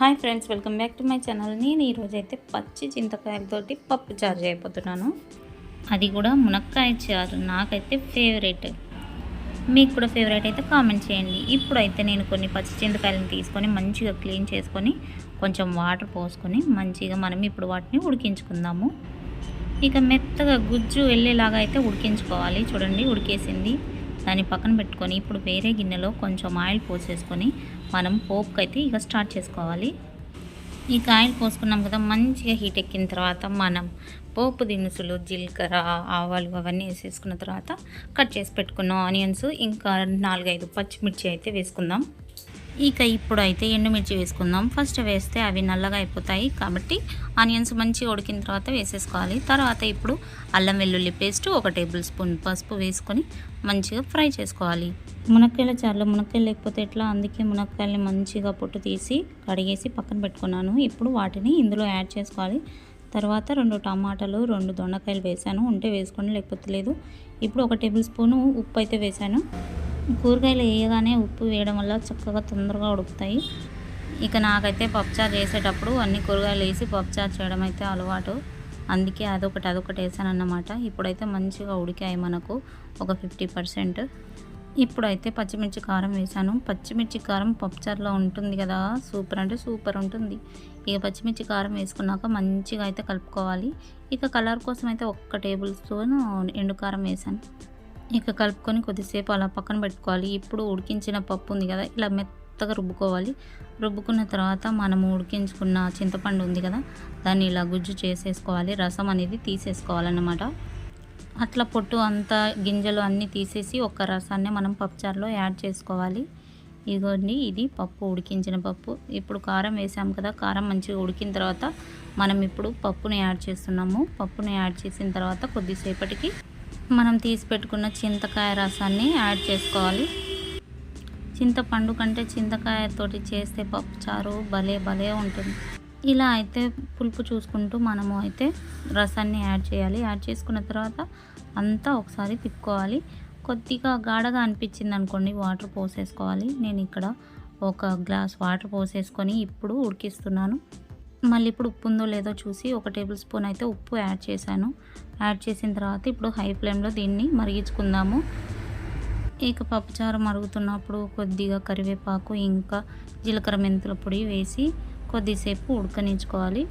Hi friends welcome back to my channel. నేను ఈరోజైతే పచ్చి చింతకాయలతోటి పప్పు చారు చేయబోతున్నాను. అది కూడా మునక్కాయ చారు నాకైతే ఫేవరెట్ మీకు కూడా ఫేవరెట్ అయితే కామెంట్ చేయండి. ఇప్పుడైతే నేను కొన్ని పచ్చి చింతకాయలను తీసుకొని మంచిగా క్లీన్ చేసుకొని కొంచెం వాటర్ పోసుకొని మంచిగా మనం ఇప్పుడు వాటిని ఉడికించుకుందాము. ఇక మెత్తగా గుజ్జు వెళ్ళేలాగా అయితే ఉడికించుకోవాలి. చూడండి ఉడికేసింది. దాన్ని పక్కన పెట్టుకొని ఇప్పుడు వేరే గిన్నెలో కొంచెం ఆయిల్ పోసేసుకొని మనం పోపుకి అయితే ఇక స్టార్ట్ చేసుకోవాలి. ఈ కాయలు పోసుకున్నాం కదా మంచిగా హీట్ ఎక్కిన తర్వాత మనం పోపు దినుసులు జీలకర్ర ఆవాలు అవన్నీ వేసేసుకున్న తర్వాత కట్ చేసి పెట్టుకున్న ఆనియన్స్ ఇంకా నాలుగైదు పచ్చిమిర్చి అయితే వేసుకుందాం. ఇక ఇప్పుడు అయితే ఎండుమిర్చి వేసుకుందాం. ఫస్ట్ వేస్తే అవి నల్లగా అయిపోతాయి కాబట్టి ఆనియన్స్ మంచిగా ఉడికిన తర్వాత వేసేసుకోవాలి. తర్వాత ఇప్పుడు అల్లం వెల్లుల్లి పేస్ట్ ఒక టేబుల్ స్పూన్ పసుపు వేసుకొని మంచిగా ఫ్రై చేసుకోవాలి. మునక్కాయల చారులో మునక్కాయలు లేకపోతే ఎట్లా? అందుకే మునక్కాయలని మంచిగా పొట్టు తీసి కడిగేసి పక్కన పెట్టుకున్నాను. ఇప్పుడు వాటిని ఇందులో యాడ్ చేసుకోవాలి. తర్వాత రెండు టమాటాలు రెండు దొండకాయలు వేసాను. ఉంటే వేసుకోండి లేకపోతే లేదు. ఇప్పుడు ఒక టేబుల్ స్పూను ఉప్పు అయితే వేసాను. కూరగాయలు వేయగానే ఉప్పు వేయడం వల్ల చక్కగా తొందరగా ఉడుకుతాయి. ఇక నాకైతే పప్పుచారు చేసేటప్పుడు అన్ని కూరగాయలు వేసి పప్పుచారు చేయడం అయితే అలవాటు. అందుకే అదొకటి అదొకటి వేసాను అన్నమాట ఇప్పుడైతే మంచిగా ఉడికాయి మనకు ఒక ఫిఫ్టీ పర్సెంట్. ఇప్పుడైతే పచ్చిమిర్చి కారం వేసాను. పచ్చిమిర్చి కారం పప్పుచారులో ఉంటుంది కదా సూపర్ అంటే సూపర్ ఉంటుంది. ఇక పచ్చిమిర్చి కారం వేసుకున్నాక మంచిగా అయితే కలుపుకోవాలి. ఇక కలర్ కోసం అయితే ఒక్క టేబుల్ స్పూన్ ఎండు కారం వేసాను. ఇక కలుపుకొని కొద్దిసేపు అలా పక్కన పెట్టుకోవాలి. ఇప్పుడు ఉడికించిన పప్పు ఉంది కదా ఇలా మెత్తగా రుబ్బుకోవాలి. రుబ్బుకున్న తర్వాత మనము ఉడికించుకున్న చింతపండు ఉంది కదా దాన్ని ఇలా గుజ్జు చేసేసుకోవాలి. రసం అనేది తీసేసుకోవాలన్నమాట. అట్లా పొట్టు అంతా గింజలు అన్నీ తీసేసి ఒక రసాన్ని మనం పప్పుచారులో యాడ్ చేసుకోవాలి. ఇదిగోండి ఇది పప్పు ఉడికించిన పప్పు. ఇప్పుడు కారం వేసాం కదా కారం మంచిగా ఉడికిన తర్వాత మనం ఇప్పుడు పప్పుని యాడ్ చేస్తున్నాము. పప్పుని యాడ్ చేసిన తర్వాత కొద్దిసేపటికి మనం తీసి పెట్టుకున్న చింతకాయ రసాన్ని యాడ్ చేసుకోవాలి. చింతపండు కంటే చింతకాయతోటి చేస్తే పప్పు చారు భలే భలే ఉంటుంది. ఇలా అయితే పులుపు చూసుకుంటూ మనము అయితే రసాన్ని యాడ్ చేయాలి. యాడ్ చేసుకున్న తర్వాత అంతా ఒకసారి తిప్పుకోవాలి. కొద్దిగా గాఢగా అనిపించింది అనుకోండి వాటర్ పోసేసుకోవాలి. నేను ఇక్కడ ఒక గ్లాస్ వాటర్ పోసేసుకొని ఇప్పుడు ఉడికిస్తున్నాను. మళ్ళీ ఇప్పుడు ఉప్పు ఉందో లేదో చూసి ఒక టేబుల్ స్పూన్ అయితే ఉప్పు యాడ్ చేశాను. యాడ్ చేసిన తర్వాత ఇప్పుడు హై ఫ్లేమ్లో దీన్ని మరిగించుకుందాము. ఇక పప్పుచారు మరుగుతున్నప్పుడు కొద్దిగా కరివేపాకు ఇంకా జీలకర్ర మెంతుల పొడి వేసి కొద్దిసేపు ఉడకనించుకోవాలి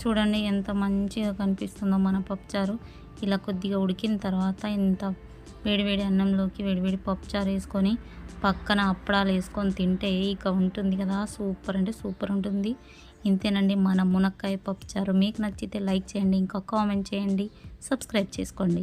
చూడండి ఎంత మంచిగా కనిపిస్తుందో మన పప్పుచారు. ఇలా కొద్దిగా ఉడికిన తర్వాత ఇంత వేడివేడి అన్నంలోకి వేడివేడి పప్పుచారు వేసుకొని పక్కన అప్పడాలు వేసుకొని తింటే ఇక ఉంటుంది కదా సూపర్ అంటే సూపర్ ఉంటుంది. ఇంతేనండి మన మునక్కాయ పప్పుచారు. మీకు నచ్చితే లైక్ చేయండి ఇంకా కామెంట్ చేయండి. సబ్స్క్రైబ్ చేసుకోండి.